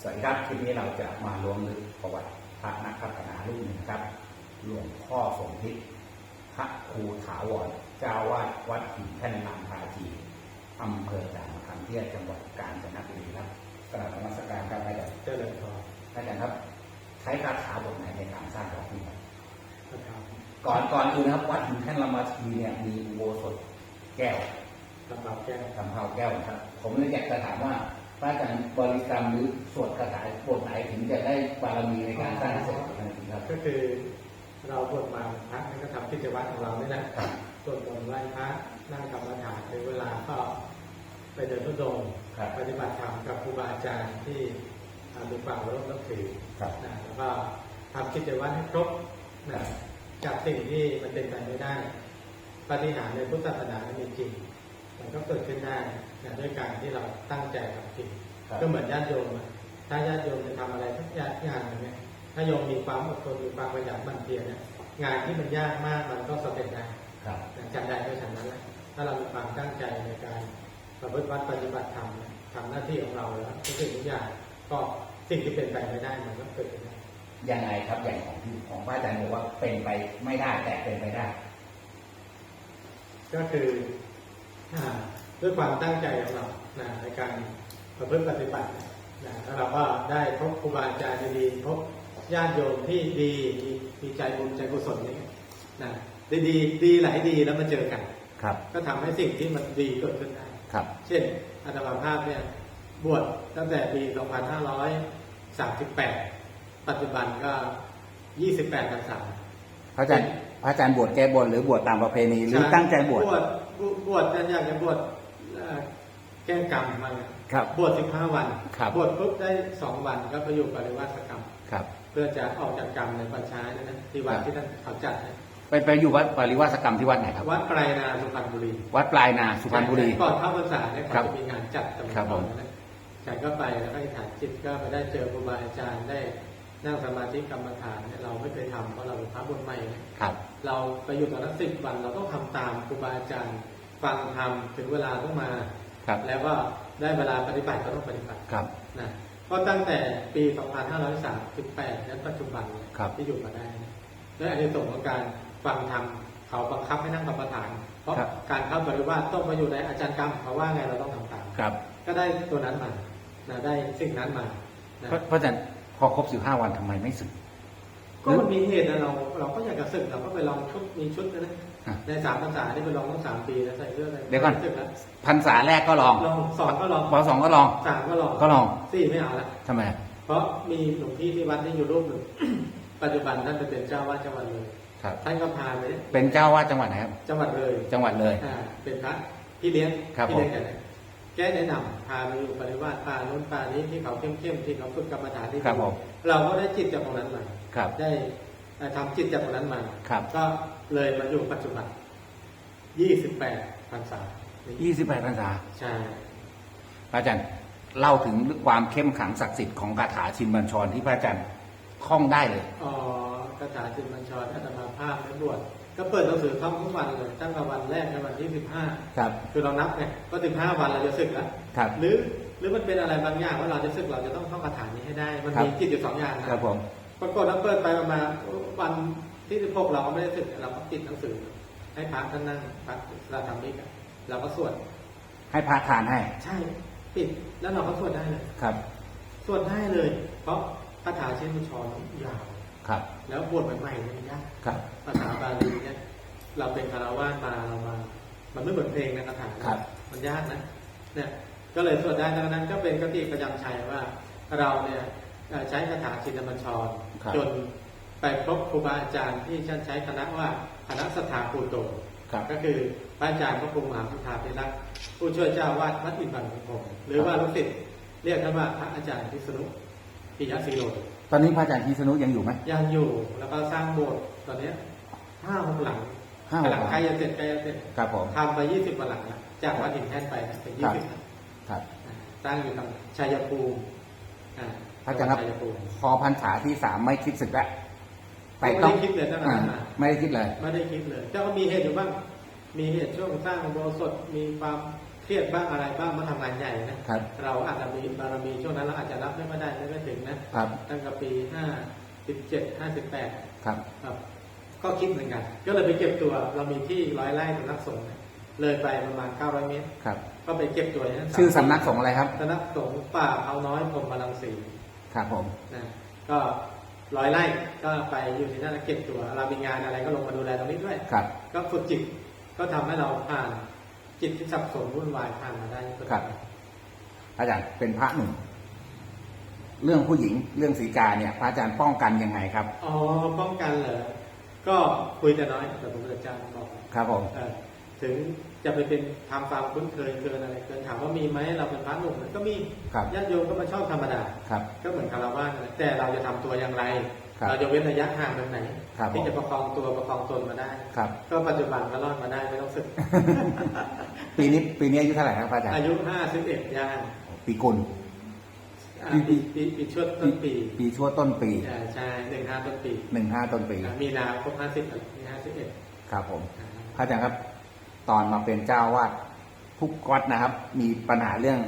สวัสดีครับคลิปนี้เราจะมาล้วงลึกประวัติพระนักพัฒนารุ่นหนึ่งครับ หลวงพ่อสมพิษพระครูถาวรเจ้าวาดวัดหินแท่นลำพาจีอำเภอด่านมะขามเตี้ยจังหวัดกาญจนบุรีครับกราบนมัสการครับอาจารย์เจริญพรอาจารย์ครับ ใช้คาถาบทไหนในการสร้างวัดนี้ครับนะครับก่อนก่อนอื่นนะครับ วัดหินแท่นลำพาจีเนี่ยมีอุโบสถแก้วลำบากแก้วทำข้าวแก้วนะครับ ผมเลยอยากจะถามว่า พระอาจารย์บริกรรมหรือสวดคาถาบทไหนถึงจะได้บารมีในการสร้างเสร็จขนาดนี้ครับ ก็คือเราบวชมาพระนั่นก็ทำกิจวัตรของเราเนี่ยนะครับสวดมนต์ไหว้พระนั่งกรรมฐานในเวลาก็ไปเดินทุดงค์ครับปฏิบัติธรรมกับครูบาอาจารย์ที่อ่ามีความเคารพนับถือครับนะแล้วก็ทำกิจวัตรให้ครบนะจากสิ่งที่มันเป็นไปไม่ได้ ปฏิหารย์ในพุทธศาสนามีจริง มันก็เกิดขึ้นได้นะด้วยการที่เราตั้งใจทำจริงครับก็เหมือนญาติโยมอะถ้าญาติโยมจะทำอะไรทุกอย่างอย่างหนึ่งเนี่ยถ้าโยมมีความอดทนมีความขยันหมั่นเพียรเนี่ยงานที่มันยากมากมันก็สำเร็จได้ครับนะจันใดก็ฉันนั้นแหละถ้าเรามีความตั้งใจในการประพฤติวัดปฏิบัติธรรมเนี่ยทำหน้าที่ของเราแล้วทุกสิ่งทุกอย่างก็สิ่งที่เป็นไปไม่ได้มันก็เกิดขึ้นได้ยังไงครับอย่างของที่ของพระอาจารย์บอกว่าเป็นไปไม่ได้แต่เป็นไปได้ ก็คืออ่า ด้วยความตั้งใจของเรานะในการประพฤติปฏิบัตินะแล้วเราก็ได้พบครูบาอาจารย์ดีๆพบญาติโยมที่ดีมีใจบุญใจกุศลนี่นะดีดีดีหลายดีแล้วมาเจอกันครับ ก็ทำให้สิ่งที่มันดีเกิดขึ้นได้ครับ เช่นอาตมาภาพเนี่ยบวชตั้งแต่ปี 2538 ปัจจุบันก็ 28พรรษาพระอาจ พระอาจารย์บวชแก้บนหรือบวชตามประเพณีหรือตั้งใจบวชบวชบวชจะอยากจะบวชเอ่อแก้กรรมมาเนี่ยครับบวช15วันครับบวชปุ๊บได้2วันก็ไปอยู่ปริวาสกรรมครับ เพื่อจะออกจากกรรมในปัจฉาเนี่ยนะที่วัดครับที่ท่านเขาจัดเนี่ยไปไปอยู่วัดปริวาสกรรมที่วัดไหนครับ วัดไกรนาสุพรรณบุรี วัดปลายนาสุพรรณบุรีก่อนเข้าพรรษาเนี่ยครัเขาบจะมีงานจัดจำนวนครับผมนะฉันก็ไปแล้วก็อธิษฐานจิตก็ไปได้เจอครูบาอาจารย์ได้นั่งสมาธิกรรมฐานเนี่ยเราไม่เคยทำเพราะเราเป็นพระบนใหม่เนี่ยครับ เราไปอยู่ตอนนั้นสิบวันเราต้องทำตามครูบาอาจารย์ฟังธรรมถึงเวลาต้องมาครับแล้วก็ได้เวลาปฏิบัติก็ต้องปฏิบัติครับนะก็ตั้งแต่ปี 2538นั้นปัจจุบันเนี่ยครับที่อยู่มาได้นะและอันนี้ส่งส์ของการฟังธรรมเขาบังคับให้นั่งกรรมฐาน เพราะครับการเข้าบริวารต้องมาอยู่ในอาจารย์กรรมเขาว่าไงเราต้องทำตามครับ ก็ได้ตัวนั้นมานะได้สิ่งนั้นมานะพระพระอาจารย์พอครบสิบห้าวันทำไมไม่สึก ก็มันมีเหตุนะเรา เราก็อยากจะศึกเราก็ไปลองชุดมีชุดนะนะอะในสามภาษาที่ไปลองตั้งสามปีแล้วใส่เสื้ออะไรเดี๋ยวก่อนศึกแล้วพรรษาแรกก็ลองลองสองก็ลองปสองก็ลองสามก็ลองก็ลองสี่ไม่เอาละทำไม เพราะมีหลวงพี่ที่วัดนี่อยู่รูปหนึ่งปัจจุบันท่านไปเป็นเจ้าวาดจังหวัดเลยครับท่านก็พาไปเป็นเจ้าวาดจังหวัดไหนครับ จังหวัดเลย จังหวัดเลยอ่าเป็นพระพี่เลี้ยงครับพี่เลี้ยงผมกันเนี่ยแกแนะนำพามาอยู่ปริวาสป่าโน้นป่านี้ที่เขาเข้มๆที่เขาฝึกกรรมฐานที่ครับผมเราก็ได้จิตจากตรงนั้นมา ครับได้เอ่อทำจิตจากตรงนั้นมา ครับ ก็เลยมาอยู่ปัจจุบัน28พรรษายี่สิบแปดพรรษา ใช่พระอาจารย์เล่าถึงความเข้มขลังศักดิ์สิทธิ์ของคาถาชินบัญชรที่พระอาจารย์คล่องได้เลยอ๋อคาถาจิตมัญชรอาตมาภาพในบวชก็เปิดหนังสือท่องทุกวันเลยตั้งแต่วันแรกในวันที่15ครับคือเรานับไงก็สิบห้าวันเราจะศึกแล้วครับหรือหรือมันเป็นอะไรบางอย่างว่าเราจะศึกเราจะต้องท่องคาถานี้ให้ได้ มันครับมีจิตอยู่สองอย่างนะครับผม ปรากฏเราเปิดไปประมาณวันที่สิบหกเราก็ไม่ได้ศึกเราก็ติดหนังสือ ให้พระท่านนั่งพระเราทำนี้กันเราก็สวดให้พระทานให้ ใช่ปิดแล้วเราก็สวดได้เลยครับ สวดได้เลย เพราะคาถาเช่นมุชรยาวครับ แล้วบวชใหม่ๆเนี่ยมันยากครับภาษาบาลีเนี่ยเราเป็นคารวาสมาเรามา มันไม่เหมือนเพลงนะคาถาครับ มันยากนะเนี่ยก็เลยสวดได้ดังนั้นก็เป็นกติประจำชัยว่า เราเนี่ยเอ่อใช้คาถาชินบัญชรครับ จนไปพบครูบาอาจารย์ที่ท่านใช้คณะว่าคณะสถาปูโตครับก็คือพระอาจารย์พระครูมหาพุทธาภิรักษ์ผู้ช่วยเจ้าวาดวัดอินทร์บันพงศ์หรือว่าลูกศิษย์เรียกกันว่าพระอาจารย์พิษณุปิยศิโรตอนนี้พระอาจารย์พิษณุยังอยู่ไหมยังอยู่แล้วก็สร้างโบสถ์ตอนเนี้ยห้าหกหลังห้าหกหหลัลังงใกล้จะเสร็จใกล้จะเสร็จครับผมทำไปยี่สิบกว่าหลังแล้วจากวัดหินแท่นไปเป็นยี่สิบหลังครับอ่าตั้งอยู่ทางชัยภูมิอ่าพระ อาจารย์ครับชัยภูมิพอพรรษาที่สามไม่คิดศึกแล้วไม่ได้คิดเลยตั้งแต่อ่านั้นมาไม่ได้คิดเลย ไม่ได้คิดเลยแต่ก็มีเหตุอยู่บ้าง มีเหตุช่วงสร้างอุโบสถมีความเครียดบ้างอะไรบ้างมาทำงานใหญ่นะครับ เราอาจจะมีบารมีช่วงนั้นเราอาจจะรับไม่ได้ไม่ถึงนะครับ ตั้งแต่ปีห้าสิบเจ็ดห้าสิบแปด ครับ ครับก็คิดเหมือนกัน ก็เลยไปเก็บตัว เรามีที่ร้อยไร่สำนักสงฆ์เนี่ยเลยไปประมาณเก้าร้อยเมตร ครับ ก็ไปเก็บตัวอย่างนั้นชื่อสำนักสงฆ์อะไรครับ สำนักสงฆ์ป่าเอาน้อยพรหมลังสี ครับผม นะก็ร้อยไร่ก็ไปอยู่ที่นั่นแล้วเก็บตัวเรามีงานอะไรก็ลงมาดูแลตรงนี้ด้วย ครับ ก็ฝึกจิตก็ทำให้เราผ่านจิตที่สับสนวุ่นวายผ่านมาได้ครับ อาจารย์เป็นพระหนุ่มเรื่องผู้หญิงเรื่องสีกาเนี่ย พระอาจารย์ป้องกันยังไงครับ อ๋อป้องกันเหรอก็คุยแต่น้อยแต่ผมอาจารย์บอกครับผม เออ ถึงจะไปเป็นทำความคุ้นเคยเกินอะไรเกินถามว่ามีไหมเราเป็นพระหนุ่มก็มีครับญาติโยมก็มาชอบธรรมดาครับก็เหมือนคารวะนั่นแหละแต่เราจะทำตัวอย่างไรครับเราจะเว้นระยะห่างแบบไหนครับผมที่จะประคองตัวประคองตนมาได้ครับก็ปัจจุบันก็รอดมาได้ไม่ต้องศึก ปีนี้ปีนี้อายุเท่าไหร่ครับพระอาจารย์อายุห้าสิบเอ็ดย่างปีกุลอ่าปีปีปีปีชวดต้นปี ปีชั่วต้นปีอ่าใช่หนึ่งห้าต้นปีหนึ่งห้าต้นปีอ่ามีนาครบห้าสิบมีห้าสิบเอ็ดครับผมพระอาจารย์ครับ ตอนมาเป็นเจ้าวาดทุกวัดนะครับ มีปัญหาเรื่อง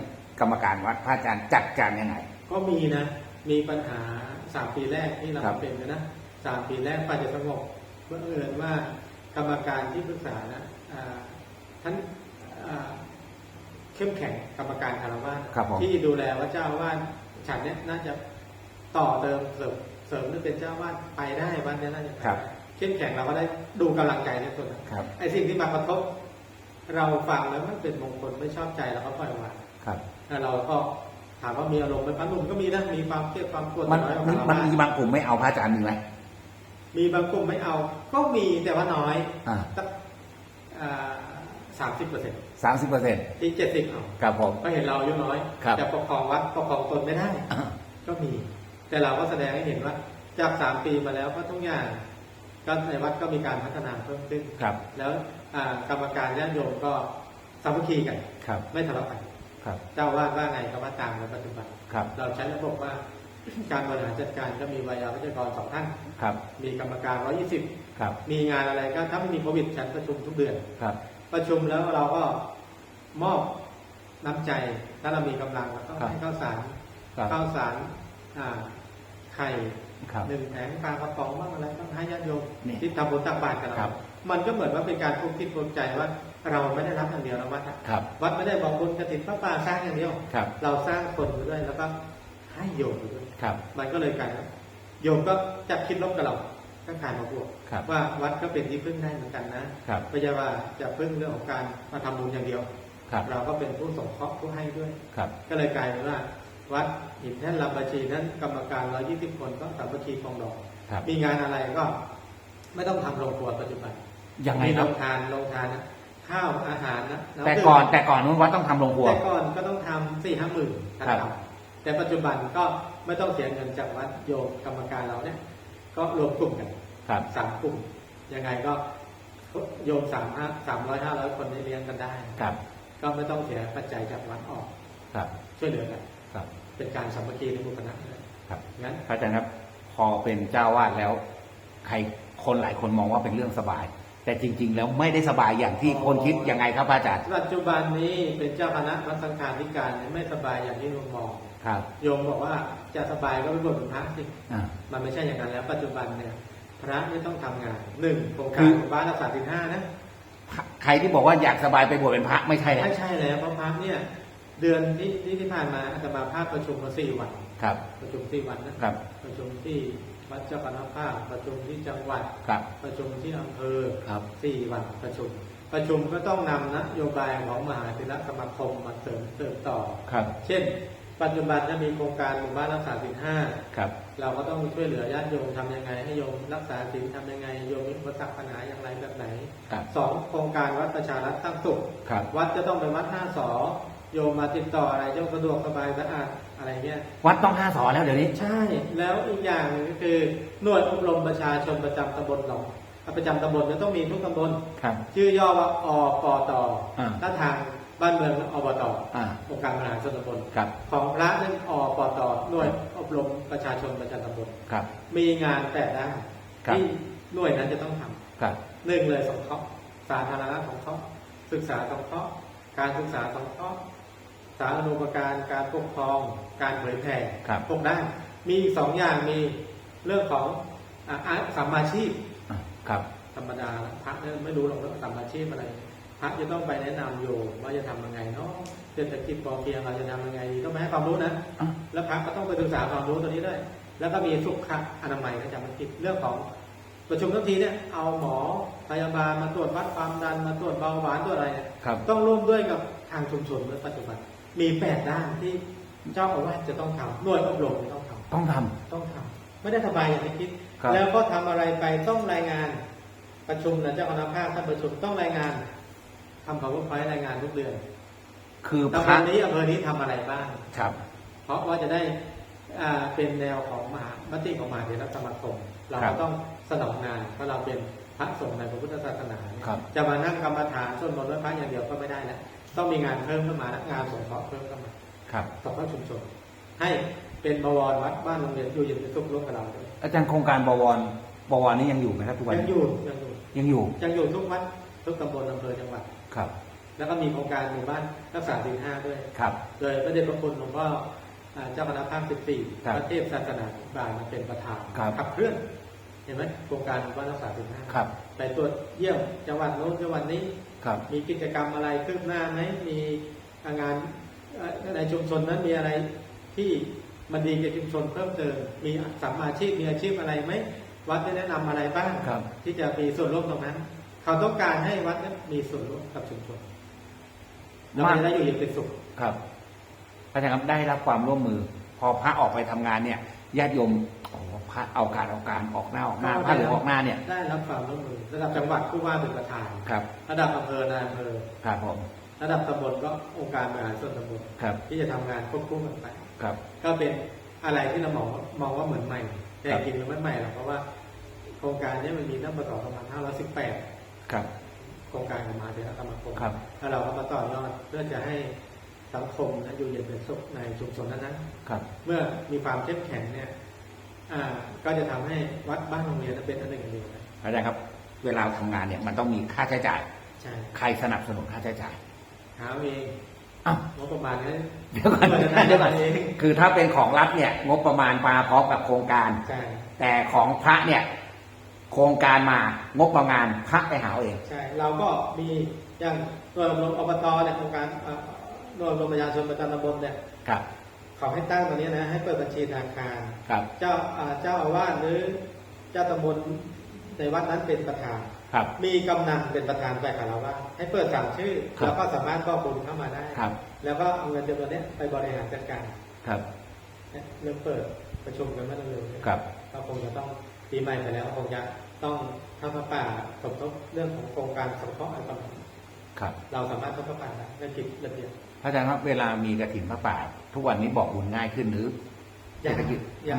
กรรมการวัดพระอาจารย์จัดการยังไง ก็มีนะ มีปัญหาสามปีแรกที่เราครับ เป็นกันนะสามปีแรกไปจะสงบเพื่อเอิญว่ากรรมการที่ปรึกษานะอ่าท่านอ่าเข้มแข็งกรรมการคารวะครับผม ที่ดูแลว่าเจ้าอาวาดฉันเนี้ยน่าจะต่อเติมเสริมเสริมหรือเป็นเจ้าอาวาดไปได้วันนี้น่าจะไปครับได้เข้มแข็งเราก็ได้ดูกำลังใจในส่วนนั้น ครับ ไอ้สิ่งที่มากระทบ เราฟังแล้วมันเป็นมงคลไม่ชอบใจเราก็ปล่อยวางครับแล้วเราก็ถามว่ามีอารมณ์ไหมพระหนุ่มก็มีนะมีความเครียดความโกรธมันน้อยกว่ามันคารมันวะมีบางกลุ่มไม่เอาพระอาจารย์มีไหมมีบางกลุ่มไม่เอา ก็มีแต่ว่าน้อยอ่าสักสามสิบเปอร์เซ็นต์สามสิบเปอร์เซ็นต์ที่เจ็ดสิบเอาครับผมก็เห็นเราอายุน้อยครับจะปกครองวัดปกครองตนไม่ได้ก็มี แต่เราก็แสดงให้เห็นว่าจากสามปีมาแล้วก็ทุกอย่าง ก็ในวัดก็มีการพัฒนาเพิ่มขึ้นครับ แล้วอ่ากรรมการญาติโยมก็สามัคคีกันครับไม่ทะเลาะกันครับเจ้าวาดว่าไงก็ว่าตามในปัจจุบันครับ เราใช้ระบบว่าการบริหารจัดการก็มีวิทยาวิจกรสองท่านครับ มีกรรมการ120ครับมีงานอะไรก็ถ้าไม่มีโควิดฉันประชุมทุกเดือนครับ ประชุมแล้วเราก็มอบน้ำใจถ้าเรามีกำลังเราก็ครับให้ข้าวสารครับข้าวสารอ่าไข่ครับ หนึ่งแผงปลากระป๋องบ้างอะไรบ้างให้ญาติโยมนี่ที่ทำบุญตักบาตรกับครัเราบมันก็เหมือนว่าเป็นการพูดคิดปลใจว่าเราไม่ได้รับอย่างเดียวนะวัดอะครับวัดไม่ได้บอกบุญกระถิ่นพระป่าสร้างอย่างเดียวครับเราสร้างคนไปด้วยแล้วก็ให้โยมไปด้วยครับมันก็เลยกลายว่าโยมก็จะคิดลบกับเราก็ขายมาบวกครับว่าวัดก็เป็นที่พึ่งได้เหมือนกันนะครับไม่ใช่ว่าจะพึ่งเรื่องของการมาทำบุญอย่างเดียวครับเราก็เป็นผู้สงเคราะห์ผู้ให้ด้วยครับก็เลยกลายเป็นว่า วัดหินแท่นลำบัญชีนั้นกรรมการร้อยี่สิบคนก็สามัคคีปองดองครับมีงานอะไรก็ไม่ต้องทำโรงครัวปัจจุบันยังไงมีคโรรับงทานโรงทานนะข้าวอาหารนะำแต่ดื่มก่อนแต่ก่อนนู้นวัดต้องทำโรงครัวแต่ก่อนก็ต้องทำสี่ห้าหมื่นขั้นครับต่ำแต่ปัจจุบันก็ไม่ต้องเสียเงินจากวัดโยมกรรมการเราเนี่ย ก็รวมกลุ่มกันครับสามกลุ่มยังไงก็โยมสามห้าสามร้อยห้าร้อยคนได้เลี้ยงกันได้ครับ ก็ไม่ต้องเสียปัจจัยจากวัดออก ครับ ช่วยเหลือกันครับ เป็นการสามัคคีในหมู่คณะเลยครับงั้นพระอาจารย์ครับพอเป็นเจ้าวาดแล้ว ใครคนหลายคนมองว่าเป็นเรื่องสบาย แต่จริง ๆ แล้วไม่ได้สบายอย่างที่คนคิดยังไงครับพระอาจารย์ปัจจุบันนี้เป็นเจ้าคณะวัดสังฆาธิการเนี่ยไม่สบายอย่างที่โยมมองครับโยมบอกว่าจะสบายก็ไปบวชเป็นพระสิอ่ามันไม่ใช่อย่างนั้นแล้ว ปัจจุบันเนี่ยพระไม่ต้องทำงานหนึ่งโครงคืการอหมู่บ้านรักษาศีลห้านะใครที่บอกว่าอยากสบายไปบวชเป็นพระไม่ใช่แล้วไม่ใช่แล้วเพราะพระเนี่ย เดือนที่ที่ที่ผ่านมาอาตมาภาพประชุมมาสี่วัน ครับ ประชุมสี่วันนะครับ ประชุมที่วัดเจ้าคณะภาคประชุมที่จังหวัด ครับ ประชุมที่อำเภอครับสี่วันประชุม ประชุมก็ต้องนำนโยบายของมหาเถรสมาคมมาเสริมเติมต่อ ครับ เช่น ปัจจุบันจะมีโครงการหมู่บ้านรักษาศีลห้าครับ เราก็ต้องช่วยเหลือญาติโยมทำยังไง ให้โยมรักษาศีลทำยังไงโยมมีอุปสรรคปัญหาอย่างไรแบบไหนครับสองโครงการวัดประชารัฐตั้งสุขครับวัดจะต้องเป็นวัดห้าสอ โยมมาติดต่ออะไรโยมสะดวกสบายสะอาดอะไรเงี้ยวัดต้องห้าสอแล้วเดี๋ยวนี้ ใช่ แล้วอีกอย่างหนึ่งก็คือหน่วยอบรมประชาชนประจำตำบลเราประจำตำบลจะต้องมีทุกตำบล ครับ ชื่อย่อว่าอปตอ่า ถ้าทางบ้านเมืองอบตอ่า องค์การบริหารส่วนตำบลครับ ของพระนั่นอปตหน่วยอบรมประชาชนประจำตำบล ครับ มีงานแปดด้านครับ ที่หน่วยนั้นจะต้องทำ ครับ หนึ่งเลยสงเคราะห์สาธารณะสงเคราะห์ศึกษาสงเคราะห์การศึกษาสงเคราะห์ สาธารณูปการการปกครอง การเผยแผ่ครับพวกด้านมีอีกสองอย่างมีเรื่องของอะอะสัมมาชีพอะครับธรรมดาพระเนี่ยไม่รู้หรอกว่าสัมมาชีพอะไรพระจะต้องไปแนะนำโยมว่าจะทำยังไงเนาะเศรษฐกิจพอเพียงเราจะทำยังไงดีต้องไปให้ความรู้นะอะแล้วพระก็ต้องไปศึกษาความรู้ตัวนี้ด้วย แล้วก็มีสุขอนามัยก็จะมาคิดเรื่องของประชุมทั้งทีเนี่ยเอาหมอพยาบาลมาตรวจวัดความดันมาตรวจเบาหวานตรวจอะไรเนี่ยครับต้องร่วมด้วยกับทางชุมชนในปัจจุบัน มีแปดด้านที่เจ้าอาวาสจะต้องทำหน่วยอบรมจะต้องทำต้องทต้องทำไม่ได้สบายอย่างที่คิดครับแล้วก็ทำอะไรไปต้องรายงานประชุมนะเจ้าคณะภาคท่านประชุมต้องรายงานทำ powerpoint รายงานทุกเดือนำคือพตำบระลนี้อำเภอนี้ทำอะไรบ้างครับ เพราะว่าจะได้อ่าเป็นแนวของมหามติของมหาเถรสมาคมเราครัก็บต้องสนองงานเพราะเราเป็นพระสงฆ์ในพระพุทธศาสนาเนี่ยครับจะมานั่งกรรมฐานส่วนบนต์พระอย่างเดียวก็ไม่ได้แล้ว ต้องมีงานเพิ่มขึ้นมานะงานสงเคราะห์เพิ่มขึ้นมาครับสงเคราะห์ชุมชนให้เป็นบวรวัดบ้านโรงเรียนอยู่เย็นเป็นสุขร่วมกับเราด้วยอาจารย์โครงการบวรบวรนี่ยังอยู่ไหมครับทุกวันยังนี้อยู่ยังอยู่ยังอยู่ยังอยู่ทุกวัดทุกตำบลอำเภอจังหวัดครับ แล้วก็มีโครงการหมู่บ้านรักษาศีลห้าด้วยครับโดยพระเดชพระคุณหลวงพ่ออ่าเจ้าคณะภาคครับ14พระเทพศาสนาบาลมาเป็นประธานครับขับเคลื่อนเห็นไหมโครงการหมู่บ้านรักษาศีลห้าครับไปตรวจเยี่ยมจังหวัดโน้นจังหวัดนี้ ครับ มีกิจกรรมอะไรคืบหน้าไหมมีงานเอ่อในชุมชนนั้นมีอะไรที่มันดีกับชุมชนเพิ่มเติมมีสัมมาอาชีพมีอาชีพอะไรไหมวัดได้แนะนำอะไรบ้างครับที่จะมีส่วนร่วมตรงนั้น เขาต้องการให้วัดนั้นมีส่วนร่วมกับชุมชนเราจะได้อยู่เย็นเป็นสุขครับอาจารย์ครับได้รับความร่วมมือ พอพระออกไปทำงานเนี่ยญาติโยมโอ้โหพระ เอาการเอาการออกหน้าออกหน้าพระเหลืองออกหน้าเนี่ยได้รับความร่วมมือระดับจังหวัดผู้ว่าเป็นประธานครับระดับอำเภอนายอำเภอครับผมระดับตำบลก็องค์การบริหารส่วนตำบลครับที่จะทำงานควบคู่กันไปครับ ก็เป็นอะไรที่เรามองว่ามองว่าเหมือนใหม่ แต่ครับจริงๆมันไม่ใหม่หรอกเพราะว่า โครงการนี้มันมีตั้งแต่ต่อ2518ครับโครงการของมหาเถรสมาคมครับแล้วเราก็มาต่อยอดเพื่อจะให้สังคมนะอยู่เย็นเป็นสุขในชุมชนนั้นๆครับเมื่อมีความเข้มแข็งเนี่ยอ่า ก็จะทำให้วัดบ้านโรงเรียนนั้นเป็นอันหนึ่งอันเดียวกันอาจารย์ครับ เวลาทำงานเนี่ยมันต้องมีค่าใช้จ่ายใช่ใครสนับสนุนค่าใช้จ่ายหาเอาเองอ้าวงบประมาณนั้นเดี๋ยวก่อนเดี๋ยวก่อนเดี๋ยวก่อนเองคือถ้าเป็นของรัฐเนี่ย งบประมาณมาพร้อมกับโครงการใช่แต่ของพระเนี่ย โครงการมางบประมาณพระไปหาเอาเองใช่เราก็มีอย่างหน่วยอบรมอบตเนี่ยโครงการเอ่อหน่วยอบรมประชาชนประจำตำบลเนี่ยครับ เขาให้ตั้งตรงนี้นะ ให้เปิดบัญชีธนาคาร ครับ เจ้าอ่าเจ้าอาวาสหรือเจ้าตำบลในวัดนั้นเป็นประธาน ครับ มีกำนันเป็นประธานฝ่ายคารวะให้เปิดสั่งชื่อ ครับแล้วก็สามารถก็บุญเข้ามาได้ ครับ แล้วก็เอาเงินจำนวนเนี้ยไปบริหารจัดการครับ เนี่ยเริ่มเปิดประชุมกันเมื่อเร็วๆเนี่ยครับ ก็คงจะต้องปีใหม่ไปแล้วก็คงจะต้องทำพระป่าสมทบเรื่องของโครงการสงเคราะห์อะไรต่างครับ ๆเราสามารถทำพระป่าได้ไม่ผิดระเบียบ พระอาจารย์ครับเวลามีกระถินพระป่า ทุกวันนี้บอกบุญง่ายขึ้นหรืออย่าเศรษฐกิจอย่า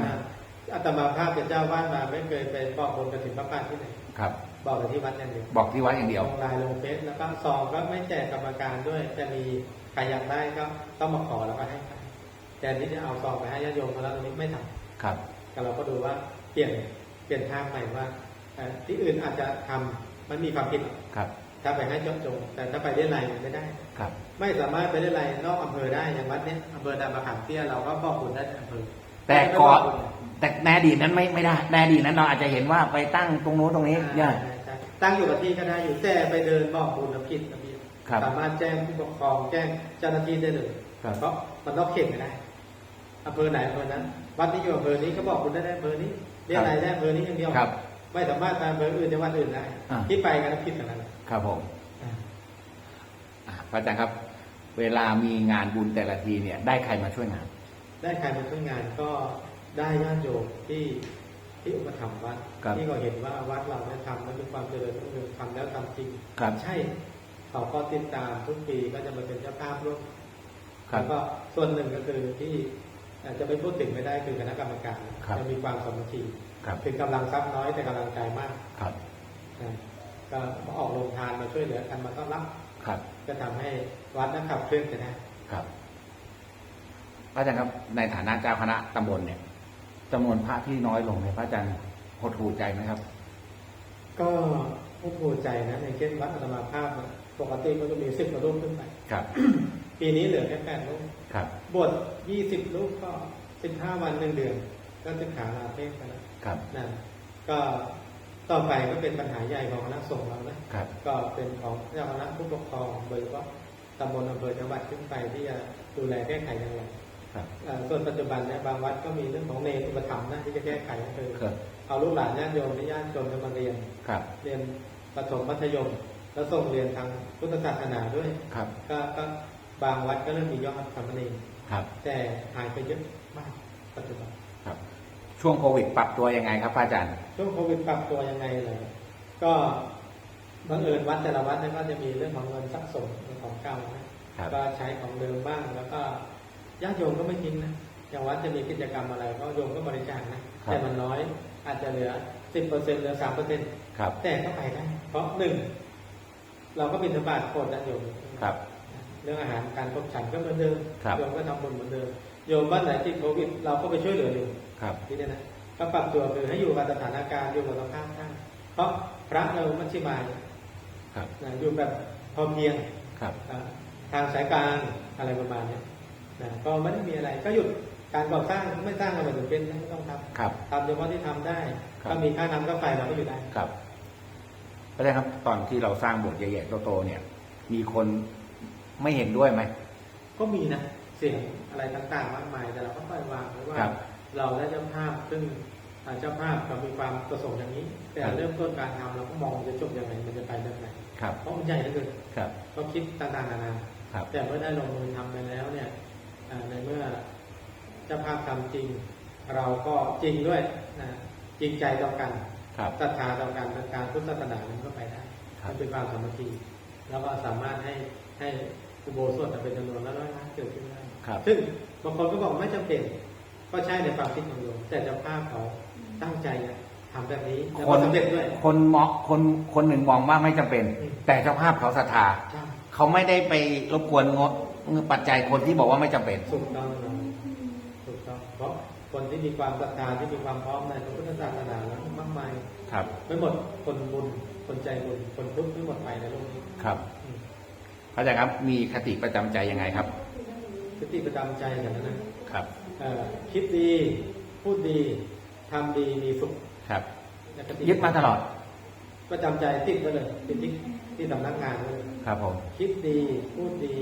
อาตมาภาพเป็นเจ้าวาดมาไม่เคยไปบอกบนกระถิ่นพระป่าที่ไหนครับ บอกแต่ที่วัดอย่างเดียวบอกที่วัดอย่างเดียวลงไลน์ลงเฟซแล้วก็ซองก็ไม่แจกกรรมการด้วยจะมีใครอยากได้ก็ต้องมาขอแล้วก็ให้ไปแต่ที่จะเอาซองไปให้ญาติโยมเขาแล้วตรงนี้ไม่ทำครับแต่เราก็ดูว่าเปลี่ยนเปลี่ยนทางใหม่ว่าเอ่อที่อื่นอาจจะทำมันมีความผิดครับ ถ้าไปให้เจาะจงแต่ถ้าไปเรียนไรไม่ได้ครับ ไม่สามารถไปเรียนไรนอกอำเภอได้อย่างวัดเนี้ยอำเภอดานมะขามเตี้ยเราก็บอกคุณได้ในอำเภอ แต่ก่อนแต่ในอดีตนั้นไม่ไม่ได้ในอดีตนั้นเราอาจจะเห็นว่าไปตั้งตรงโน้นตรงนี้ใช่เนี่ยใช่ใช่ตั้งอยู่กับที่ก็ได้อยู่แต่ไปเดินบอกคุณแล้วผิดระเบียบครับสามารถแจ้งผู้ปกครองแจ้งเจ้าหน้าที่ได้เลยครับเพราะมันต้องเข่งกันได้อำเภอไหนอำเภอนั้น วัดที่อยู่อำเภอนี้ก็บอกคุณได้ในอำเภอนี้เรียนไรได้อำเภอนี้อย่างเดียวครับ ไม่สามารถไปอำเภออื่นจังหวัดอื่นได้อ่า ที่ไปกันแล้วผิดกันนั้น ครับผมอะพระอาจารย์ครับ เวลามีงานบุญแต่ละทีเนี่ย ได้ใครมาช่วยงาน ได้ใครมาช่วยงานก็ได้ญาติโยมที่ที่อุปถัมภ์วัดครับ ที่ก็เห็นว่าวัดเราได้ทำแล้วมีความเจริญรุ่งเรืองทำแล้วทำจริงครับ ใช่เขาก็ติดตามทุกปีก็จะมาเป็นเจ้าภาพร่วมครับแล้วก็ส่วนหนึ่งก็คือที่อาจจะไม่พูดถึงไม่ได้คือคณะกรรมการครับ จะมีความสามัคคี ครับถึงกำลังทรัพย์น้อยแต่กำลังใจมากครับนะก็มาออกโรงทานมาช่วยเหลือกันมาต้อนรับครับ ก็ทำให้วัดนั้นขับเคลื่อนไปได้ครับพระอาจารย์ครับในฐานะเจ้าคณะตำบลเนี่ยจำนวนพระที่น้อยลงเนี่ยพระอาจารย์หดหูใจไหมครับ ก็ผู้ภูมิใจนะในเช่นวัดอัตมาภาพปกติมันจะมีสิบกว่ารูปขึ้นไปครับ ปีนี้เหลือแค่แปดรูปครับบวชยี่สิบรูปก็สิบห้าวันหนึ่งเดือน ก็จะขาลาเทศไปแล้วครับนะก็ต่อไปก็เป็นปัญหาใหญ่ของคณะสงฆ์เรานะครับ ก็เป็นของเจ้าคณะผู้ปกครองโดยเฉพาะตำบลอำเภอจังหวัดขึ้นไปที่จะดูแลแก้ไขอย่างไรครับเอ่อส่วนปัจจุบันเนี่ยบางวัดก็มีเรื่องของเนรอุปถัมภ์นะที่จะแก้ไขก็คือครับเอาลูกหลานญาติโยมที่ญาติโยมจะมาเรียนครับเรียนประถมมัธยม แล้วส่งเรียนทางพุทธศาสนาด้วยครับก็ก็บางวัดก็เริ่มมียอดสามเณรครับแต่หายไปเยอะมากปัจจุบันครับ ช่วงโควิดปรับตัวยังไงครับพระอาจารย์ ช่วงโควิดปรับตัวยังไงเลยก็บังเอิญวัดแต่ละวัดเนี่ยก็จะมีเรื่องของเงินสะสมเรื่องของเก่านะครับก็ใช้ของเดิมบ้างแล้วก็ญาติโยมก็ไม่ทิ้งนะอย่างวัดจะมีกิจกรรมอะไรก็โยมก็บริจาคนะแต่มันน้อยอาจจะเหลือสิบเปอร์เซ็นต์เหลือสามเปอร์เซ็นต์ครับแต่ก็ไปได้เพราะหนึ่งเราก็บินธบาตโปรดญาติโยมครับ เรื่องอาหารการพบฉันก็เหมือนเดิมครับโยมก็ทำบุญเหมือนเดิมโยมบ้านไหนที่โควิดเราก็ไปช่วยเหลืออยู่ ครับที่นี่นะก็ปรับตัวคือให้อยู่กับสถานการณ์อยู่กับสภาพข้างเพราะพระเรามัชฌิมายครับนะอยู่แบบพอเพียงครับอ่าทางสายกลางอะไรประมาณเนี้ยนะก็ไม่ได้มีอะไรก็หยุดการก่อสร้างไม่สร้างอะไรถึงเป็นไม่ต้องทครับำทำเฉพาะที่ทำได้ครับก็มีค่าน้ำค่าไฟเราก็อยู่ได้ครับพระอาจารย์ครับ ตอนที่เราสร้างโบสถ์ใหญ่ๆโตๆเนี่ย มีคนไม่เห็นด้วยไหมก็มีนะเสียงอะไรต่างๆมากมายแต่เราก็ปล่อยวางเพราะว่าครับ เราได้เจ้าภาพซึ่งอ่าเจ้าภาพเรามีความประสงค์อย่างนี้ แต่ครับเริ่มต้นการทำเราก็มองมันจะจบยังไงมันจะไปแบบไหนครับเพราะมันใหญ่เหลือเกินครับก็คิดต่างๆนานาครับแต่เมื่อได้ลงมือทำไปแล้วเนี่ยอ่าในเมื่อเจ้าภาพทำจริง เราก็จริงด้วยนะจริงใจต่อกันครับศรัทธาต่อกันในการพุทธศาสนามันก็ไปได้ครับมันเป็นความสามัคคีแล้วก็สามารถให้ให้อุโบสถเป็นจำนวนละร้อยล้านเกิดขึ้นได้ครับซึ่งบางคนก็บอกไม่จำเป็น ก็ใช่ในความคิดของโยมแต่เจ้าภาพเขาตั้งใจนะทำแบบนี้แล้วคก็นสำเร็จด้วย คนมองคนคนหนึ่งมองว่าไม่จำเป็นอืมแต่เจ้าภาพเขาศรัทธาใช่เขาไม่ได้ไปรบกวนงดปัจจัยคนที่บอกว่าไม่จำเป็นถูกต้องนะถูกต้องเพราะคนที่มีความศรัทธาที่มีความพร้อมในพระพุทธศาสนาแล้วมากมายครับไม่หมดคนบุญคนใจบุญคนทุกข์ไม่หมดไปในโลกนี้ครับอืมพระอาจารย์ครับมีคติประจำใจยังไงครับสติประจำใจอย่างนั้นนะครับเอ่อ คิดดีพูดดีทำดีมีสุขครับและคติยึดมาตลอด ประจำใจติดไว้เลยติดที่ที่สำนักงานเลยครับผมคิดดีพูดดี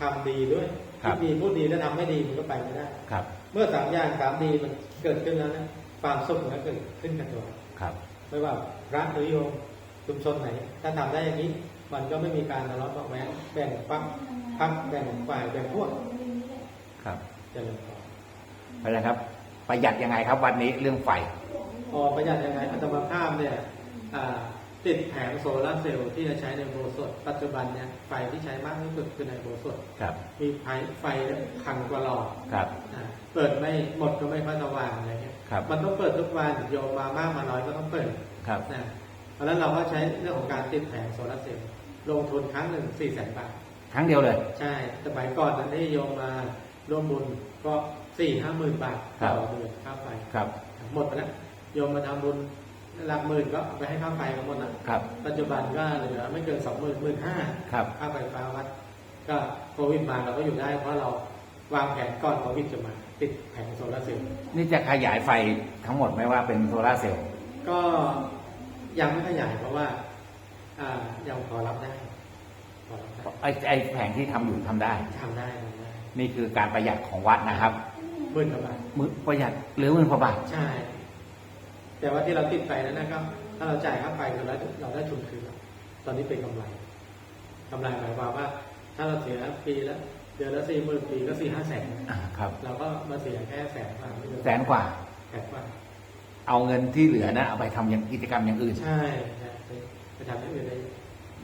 ทำดีด้วยครัคิบดดีพูดดีแล้วทำไม่ดีมันก็ไปไม่ได้ครับ เมื่อสามอย่างสามดีมันเกิดขึ้นแล้วนะความสุขมันก็เกิดขึ้นกับตัวครับ ไม่ว่าพระหรือโยมชุมชนไหน ถ้าทำได้อย่างนี้มันก็ไม่มีการทะเลาะเบาะแว้งแบ่งพักพักแบ่งฝ่ายแบ่งพวกครับเจริ ญพรพระอาจารย์ครับ ประหยัดยังไงครับ วันนี้เรื่องไฟพอประหยัดยังไงอัตมาภาพเนี่ยอ่าติดแผงโซลาร์เซลล์ที่จะใช้ในโบสถ์ปัจจุบันเนี่ยไฟที่ใช้มากที่สุดคือในโบสถ์ครับมีไฟไฟพันกว่าหลอดครับอ่าเปิดไม่หมดก็ไม่ค่อยสว่างอะไรเงี้ยครับมันต้องเปิดทุกวันโยมมามากมาน้อยก็ต้องเปิดครับนะเพราะฉะนั้นเราก็ใช้เรื่องของการติดแผงโซลาร์เซลล์ลงทุนครั้งหนึ่งสี่แสนบาทครั้งเดียวเลย ใช่สมัยก่อนนั้นที่โยมมาร่วมบุญก็ สี่ห้าหมื่นบาทครับ ต่อเดือนค่าไฟครับ หมดไปแล้วโยมมาทำบุญหลักหมื่นก็เอาไปให้ค่าไฟมาหมดแล้วครับ ปัจจุบันก็เหลือไม่เกินสองหมื่นหมื่นห้าครับ ค่าไฟฟ้าวัด ก็โควิดมาเราก็อยู่ได้ เพราะเราวางแผนก่อนโควิดจะมา ติดแผงโซลาร์เซลล์นี่จะขยายไฟทั้งหมดไหมว่าเป็นโซลาร์เซลล์ ก็ยังไม่ขยายเพราะว่า อ่ายังพอรับได้พอรับได้ไอ้ไอ้แผงที่ทำอยู่ทำได้ ทำได้ทำได้ นี่คือการประหยัดของวัดนะครับ หมื่นกว่าบาทมือประหยัดหรือหมื่นกว่าบาทใช่ แต่ว่าที่เราติดไปนั้นนะครับถ้าเราจ่ายค่าไฟคือเราเราได้ทุนคืนแล้วตอนนี้เป็นกำไรกำไรหมายความว่า ถ้าเราเสียปีละเดือนละสี่หมื่นปีก็สี่ห้าแสนอ่าครับเราก็มาเสียแค่แสนกว่าไม่เยอะแสนกว่าแสนกว่า เอาเงินที่เหลือนะเอาไปทำอย่างกิจกรรมอย่างอื่น ใช่ใช่ไปไปทำให้อื่นได้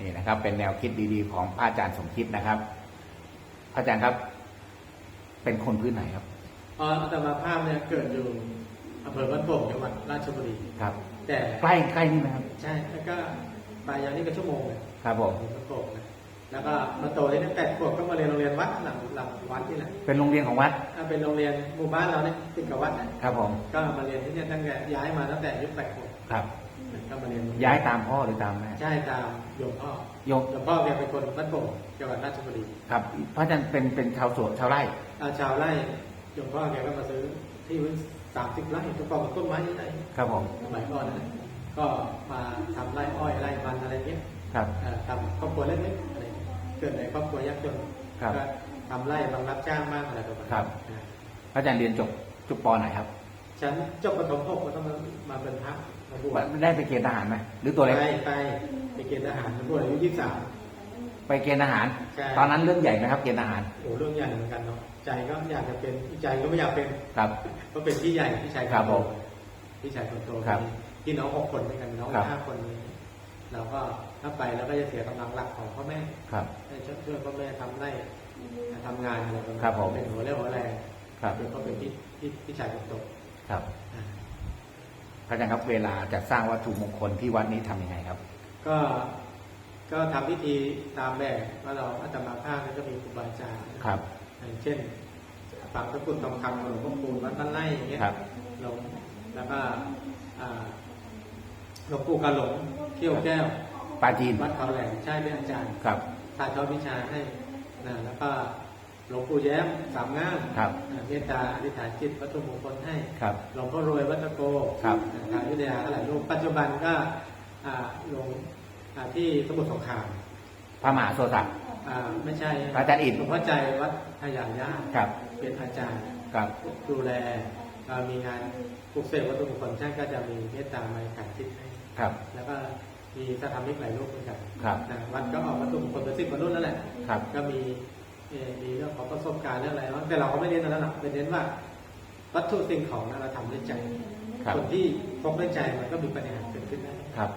นี่นะครับ เป็นแนวคิดดีๆ ของพระอาจารย์สมคิดนะครับพระอาจารย์ครับ เป็นคนพื้นไหนครับ อ๋ออาตมาภาพเนี่ยเกิดอยู่อำเภอบ้านโป่งจังหวัดราชบุรีครับ แต่ใกล้ใกล้นี่ไหมครับ ใช่แล้วก็ไปอย่างนี้ก็ชั่วโมงเลยครับผมบ้านโป่งนะแล้วก็มาโตได้ตั้งแต่ขวบก็มาเรียนโรงเรียนวัดหลังหลังวัดนี่แหละเป็นโรงเรียนของวัดอ่าเป็นโรงเรียนหมู่บ้านเราเนี่ยติดกับวัดนะครับผมก็มาเรียนที่เนี่ยตั้งแต่ย้ายมาตั้งแต่อายุแปดขวบครับก็ก็มาเรียนย้ายตามพ่อหรือตามแม่ใช่ตามโยมพ่อโยมโยมพ่อแกเป็นคนบ้านโป่งจังหวัดราชบุรีครับพระอาจารย์เป็นเป็นชาวสวนชาวไร่อาชาวไร่ โยมพ่อแกก็มาซื้อที่สามสิบไร่ทุกกองต้นไม้ที่ไหนครับผมสมัยก่อนนะก็มาทำไร่อ้อยไร่มันอะไรเงี้ยครับเอ่อทำครอบครัวเล็กๆอะไรเกิดในครอบครัวยากจนครับก็ทำไร่บางรับจ้างมากอะไรประมาณครับ นั้นพระอาจารย์เรียนจบจบปไหนครับฉันจบประถมหกก็ต้องมามาเป็นพระมาบวชได้ไปเกณฑ์ทหารไหมหรือตัวเล็กไปไปไปเกณฑ์ทหารมาบวชอายุยี่สิบสาม ไปเกณฑ์ทหาร ใช่ ตอนนั้นเรื่องใหญ่ไหมครับเกณฑ์ทหาร โอ้เรื่องใหญ่เหมือนกันเนาะ ใจก็อยากจะเป็นใจก็ไม่อยากเป็นครับก็เป็นพี่ใหญ่พี่ชายนโตครับผมพี่ชายคนโตครับพี่น้องหกคนด้วยกันน้องครับห้าคนนี้เราก็ถ้าไปแล้วก็จะเสียกำลังหลักของพ่อแม่ครับให้ช่วยช่วยพ่อแม่ทำไร่ทำงานอะไรประมาณครับผมเป็นหัวเรี่ยวหัวแรงครับเดี๋ยวก็เป็นพี่พี่พี่ชายคนโตครับอ่าพระอาจารย์ครับเวลาจะสร้างวัตถุมงคลที่วัดนี้ทำยังไงครับ ก็ก็ทำพิธีตามแบบว่าเราอาตมาภาพก็มีครูบาอาจารย์ครับ อย่างเช่นฝังตะกรุดทองคำของหลวงพ่อคูณวัดบ้านไร่อย่างเงี้ยครับ หลงแล้วก็อ่าหลวงปู่กาหลงเขี้ยวแก้วปลาจีนวัดเขาแหลมใช่ไหมอาจารย์ครับถ่ายทอดวิชาให้นะแล้วก็หลวงปู่แย้มสามงามครับอ่าเมตตาอธิษฐานจิตวัตถุมงคลให้ครับหลวงพ่อรวยวัดตะโกครับอ่าทางวิทยาหลายรูปปัจจุบันก็อ่าลงอ่าที่สมุทรสงครามพระมหาโสสัตว์ อ่าไม่ใช่พระอาจารย์อินหลวงพ่อใจวัดพญาญาติครับ เป็นอาจารย์ครับ ดูแลเรามีงานปลุกเสกวัตถุมงคลท่านก็จะมีเมตตาไมตรีจิตให้ครับ แล้วก็มีสถามิกหลายรูปเหมือนกันครับนะวัดก็ออกวัตถุมงคลเป็นสิบกว่ารุ่นแล้วแหละครับ ก็มีเอ่อมีเรื่องของประสบการณ์เรื่องอะไรบ้างแต่เราก็ไม่เน้นตรงนั้นหรอกเป็นเน้นว่า วัตถุสิ่งของนั้นเราทำด้วยใจครับคนที่พบด้วยใจมันก็มีปัญหาเกิดขึ้นได้ครับ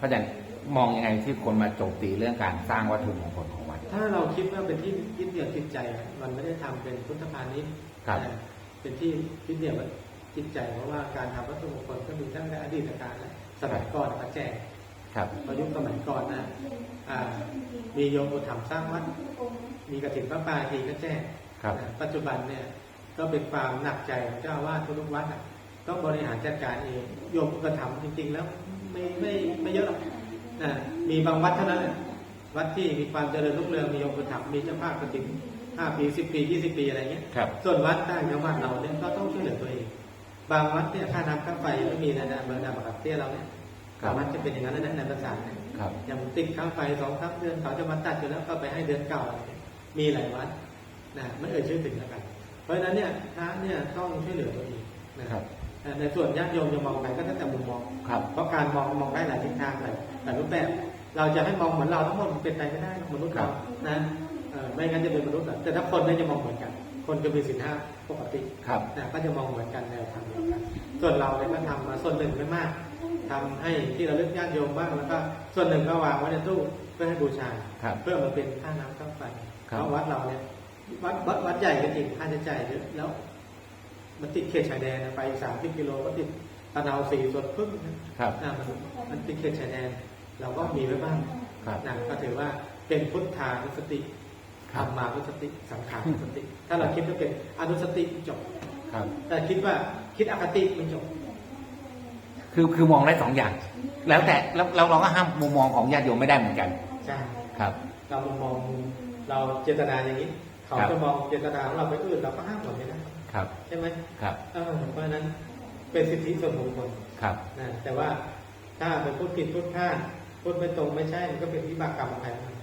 พระอาจารย์ มองยังไงที่คนมาโจมตีเรื่องการสร้างวัตถุมงคลของวัด ถ้าเราคิดว่าเป็นที่ยึดเหนี่ยวจิตใจอะมันไม่ได้ทำเป็นพุทธพาณิชย์ครับแต่เป็นที่ยึดเหนี่ยวจิตใจเพราะว่าการทำวัตถุมงคลก็มีตั้งแต่อดีตการแล้วสมัยก่อนก็แจกครับพอยุคสมัยก่อนนะอ่ามีโยมอุปถัมภ์สร้างวัด มีกระถิ่นพระปาทีก็แจ้งครับนะปัจจุบันเนี่ยก็เป็นความหนักใจของเจ้าอาวาสทุกๆวัดอะต้องบริหารจัดการเองโยมอุปถัมภ์จริง ๆ แล้ว ไม่ไม่ไม่เยอะหรอก นะมีบางวัดเท่านั้นแหละวัดที่มีความเจริญรุ่งเรืองมีโยมอุปถัมภ์มีเจ้าภาพกระถิ่นห้าปีสิบปียี่สิบปีอะไรเงี้ยครับส่วนวัดต่างจังหวัดเราเนี่ยก็ต้องช่วยเหลือตัวเอง บางวัดเนี่ยค่าน้ำค่าไฟไม่มีนะนะเมืองดาบกับเตี้ยเราเนี่ยครับบางวัดจะเป็นอย่างนั้นนะในภาษาเนี่ยครับอย่างติดค่าไฟสองสามเดือนเขาจะมาตัดอยู่แล้วก็ไปให้เดือนเก่าอะไรเนี่ยมีหลายวัดนะไม่เอ่ยชื่อถึงแล้วกัน เพราะฉะนั้นเนี่ยพระเนี่ยต้องช่วยเหลือตัวเองนะครับแต่ในส่วนญาติโยมจะมองไปก็แล้วแต่มุมมองครับเพราะการมองมองได้หลายทิศทางหลาย หลายรูปแบบ เราจะให้มองเหมือนเราทั้งหมดมันเป็นไปไม่ได้หรอกมนุษย์เรานะเออไม่งั้นจะเป็นมนุษย์หรอกแต่ถ้าคนเนี่ยจะมองเหมือนกัน คนจะมีสินห้าปกติครับนะก็จะมองเหมือนกันแนวทางเดียวกันส่วนเราเนี่ยก็ทำมาส่วนหนึ่งไม่มากทำให้ที่เราเลือกญาติโยมบ้างแล้วก็ส่วนหนึ่งก็วางไว้ในตู้เพื่อให้บูชาครับเพื่อมาเป็นค่าน้ำค่าไฟครับเพราะวัดเราเนี่ยวัดวัดวัดใหญ่ก็จริงค่าใช้จ่ายเยอะแล้ว มันติดเขตชายแดนนะไปสามสิบกิโลก็ติดตะนาวสีสดพึ่งนะครับอ่ามันมันติดเขตชายแดน เราก็มีไว้บ้างครับนะก็ถือว่าเป็นพุทธานุสติคธรัรบรมานุสติสังขารนุสติ ถ้าเราคิดว่าเป็นอนุสติจบครับแต่คิดว่าคิดอคติไม่จบ คือคือมองได้สองอย่าง แล้วแต่แล้วเราเราก็ห้ามมุมมองของญาติโยมไม่ได้เหมือนกันใช่ครับ เรามองเราเจตนาอย่างนี้ เขาครับจะมองเจตนาของเราไปอื่นเราก็ห้ามหมดไม่ได้ครับใช่ไหมครับเออเพราะฉะนั้นเป็นสิทธิส่วนบุคคลครับนะแต่ว่าถ้าไปพูดผิดพูดพลาด พูดไม่ตรงไม่ใช่มันก็เป็นวิบากกรรมของใครของมัน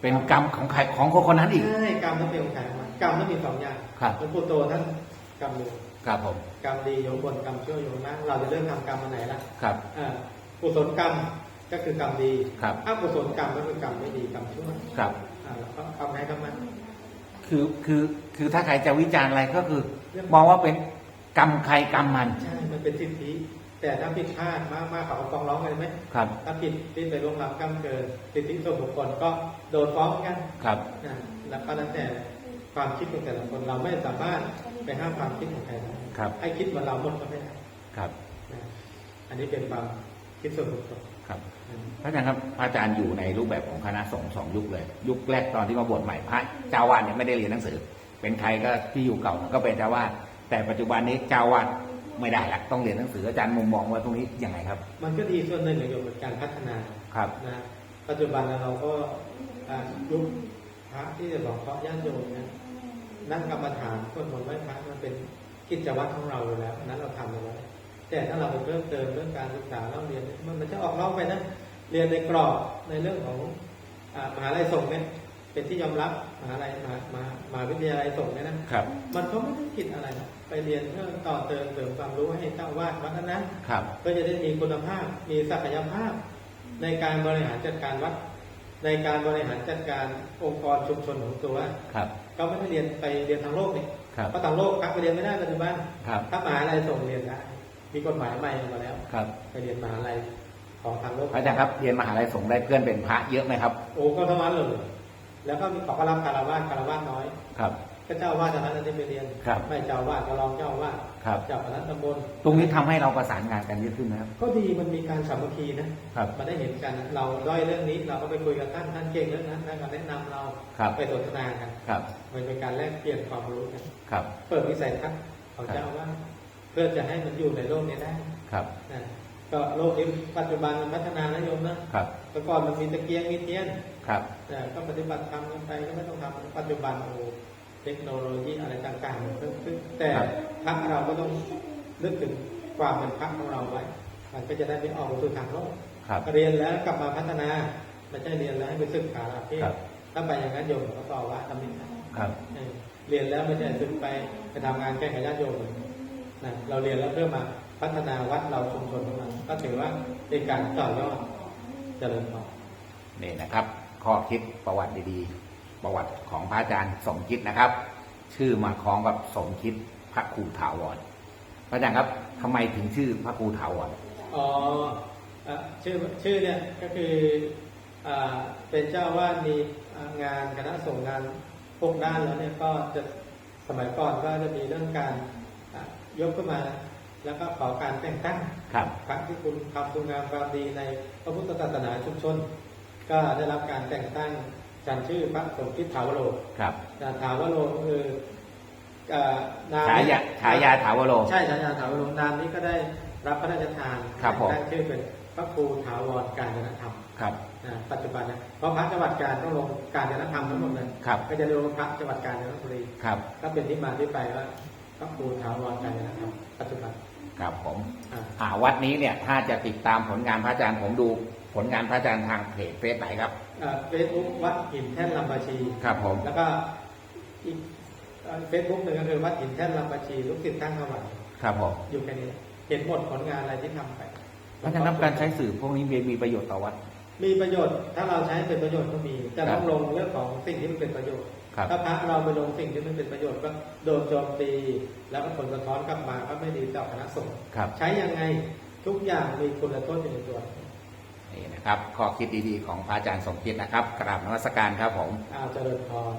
เป็นกรรมของใครของคนคนนั้นอีกใช่กรรมต้องเป็นของใครของมันกรรมต้องมีสองอย่างครับหลวงปู่โตท่านกรรมหนึ่งครับผมกรรมดีโยมบนกรรมชั่วโยมนะเราจะเลือกทำกรรมอันไหนล่ะครับอ่ากุศลกรรมก็คือกรรมดีครับอกุศลกรรมก็คือกรรมไม่ดีกรรมชั่วครับอ่าเราก็เอาไหนกรรมมันคือคือคือถ้าใครจะวิจารณ์อะไรก็คือ มองว่าเป็นกรรมใครกรรมมันใช่มันเป็นสิทธิ แต่ถ้าผิดพลาดมากมากเขาก็ฟ้องร้องกันไหมครับ ถ้าผิดที่ไปล่วงล้ำกรรมเกินสิทธิส่วนบุคคลก็โดนฟ้องเหมือนกันครับนะแล้วก็แล้วแต่ความคิดของแต่ละคนเราไม่สามารถไปห้ามความคิดของใครได้ครับให้คิดเหมือนเราหมดก็ไม่ได้ครับนะอันนี้เป็นความคิดส่วนบุคคลครับอืมพระอาจารย์ครับพระอาจารย์อยู่ในรูปแบบของคณะสงฆ์สองยุคเลย ยุคแรกตอนที่มาบวชใหม่พระเจ้าวาดเนี่ยไม่ได้เรียนหนังสือ เป็นใครก็ที่อยู่เก่าก็เป็นเจ้าวาดแต่ปัจจุบันนี้เจ้าวาด ไม่ได้ละต้องเรียนหนังสืออาจารย์มุมมองว่าตรงนี้ยังไงครับ มันก็ดีส่วนหนึ่งในเกี่ยวกับการพัฒนาครับนะปัจจุบันเราก็อ่ายุคพระที่จะสอนเคราะห์ญาติโยมเนี่ยนั่งกรรมฐานสวดมนต์ไหว้พระมันเป็นกิจวัตรของเราอยู่แล้วอันนั้นเราทำอยู่แล้วแต่ถ้าเราไปเพิ่มเติมเรื่องการศึกษาเราเรียนเนี่ยมันมันจะออกนอกไปนะเรียนในกรอบในเรื่องของอ่ามหาลัยส่งฆ์เนี่ยเป็นที่ยอมรับมหาลัยมหามหามหาวิทยาลัยส่งฆ์เนี่ยนะครับมันก็ไม่ได้ผิดอะไรนะ ไปเรียนเพื่อต่อเติมเสริมความรู้ให้เจ้าวาดวัดนั้นๆครับ ก็จะได้มีคุณภาพมีศักยภาพ ในการบริหารจัดการวัด ในการบริหารจัดการองค์กรชุมชนของตัวครับก็ไม่ได้เรียนไปเรียนทางโลกนี่ครับเพราะทางโลกครับไปเรียนไม่ได้ปัจจุบันครับถ้ามหาลัยส่งเรียนได้มีกฎหมายใหม่ออกมาแล้วครับไปเรียนมหาลัยของทางโลกอาจารย์ครับเรียนมหาลัยสงฆ์ได้เพื่อนเป็นพระเยอะไหมครับ โอ้ก็ทั้งนั้นเลยแล้วก็มีขอก็รับคารวะคารวะน้อยครับ ก็เจ้าอาวาดเท่านั้นที่ไปเรียนครับไม่เจ้าอาวาดก็รองเจ้าอาวาดครับเจ้าคณะตำบลตรงนี้ทำให้เราประสานงานกันเยอะขึ้นนะครับ ก็ดีมันมีการสามัคคีนะครับมาได้เห็นกันเราด้อยเรื่องนี้ เราก็ไปคุยกับท่านท่านเก่งเรื่องนั้นท่านก็แนะนำเราครับไปสนทนากันครับมันเป็นการแลกเปลี่ยนความรู้กันครับ เปิดวิสัยทัศน์ของเจ้าว่าเพื่อจะให้มันอยู่ในโลกนี้ได้ครับนะก็โลกนี้ปัจจุบันมันพัฒนานะโยมนะครับแต่ก่อนมันมีตะเกียงมีเทียนครับแต่ก็ปฏิบัติธรรมกันไปก็ไม่ต้องทำปัจจุบันโอ้ เทคโนโลยีอะไรต่างๆมันเพิ่มขึ้น แต่พระเราก็ต้องนึกถึงความเป็นพระของเราไว้ มันก็จะได้ไม่ออกไปสู่ทางโลกครับเรียนแล้วกลับมาพัฒนาไม่ใช่เรียนแล้วให้ไปศึกษาหลักที่ครับถ้าไปอย่างนั้นโยมก็ต่อว่าทำไม่ได้ครับเออเรียนแล้วไม่ใช่ศึกไปไปทำงานแข่งกับญาติโยมนะเราเรียนแล้วเพื่อมาพัฒนาวัดเราชุมชนของเราก็ถือว่าเป็นการต่อยอดเจริญพรนี่นะครับ ข้อคิดประวัติดีๆ ประวัติของพระอาจารย์สมคิดนะครับ ชื่อมาคล้องกับสมคิดพระครูถาวรพระอาจารย์ครับทำไมถึงชื่อพระครูถาวรอ๋ออะชื่อชื่อเนี่ยก็คืออ่าเป็นเจ้าว่ามีอ่างานคณะส่งฆ์งานพวกด้านแล้วเนี่ยก็จะสมัยก่อนก็จะมีเรื่องการอะยกขึ้นมา แล้วก็ขอการแต่งตั้งครับพระที่คุณทำคุณงามความดีในพระพุทธศาสนาชุมชน ก็ได้รับการแต่งตั้ง จำชื่อพระสมคิดถาวโรครับแต่ถาวโรก็คืออ่านามฉายาฉายาถาวโร ใช่ฉายาถาวโรนามนี้ก็ได้รับพระราชทานครับผมตั้งชื่อเป็นพระครูถาวรการจนธรรมครับนะปัจจุบันนะเพราะพระจังหวัดการต้องลงการจนธรรมทั้งหมดเลยครับก็จะเรียกว่าพระจังหวัดกาญจนบุรีครับก็เป็นที่มาที่ไปว่าพระครูถาวรการจนธรรมปัจจุบันครับผมอ่าอ่าวัดนี้เนี่ยถ้าจะติดตามผลงานพระอาจารย์ผมดู ผลงานพระอาจารย์ทางเพจเฟซไหนครับเฟซบุ๊กวัดหินแท่นลำบาชีครับผมแล้วก็อีกเฟซบุ๊กหนึ่งก็คือวัดหินแท่นลำบาชีลูกศิษย์ตั้งถวายครับผมอยู่แค่นี้เห็นหมดผลงานอะไรที่ทำไปพระอาจารย์รับการใช้สื่อพวกนี้มีมีประโยชน์ต่อวัด มีประโยชน์ถ้าเราใช้เป็นประโยชน์ก็มีจะต้องลงเรื่องของสิ่งที่มันเป็นประโยชน์ครับถ้าพระเราไปลงสิ่งที่มันเป็นประโยชน์ก็โดนโจมตี แล้วก็ผลสะท้อนกลับมาก็ไม่ดีต่อคณะสงฆ์ครับใช้ยังไงทุกอย่างมีคุณและโทษอยู่ในตัว นี่นะครับข้อคิดดีๆของพระอาจารย์สมคิดนะครับกราบนมัสการครับผมอ้าวเจริญพร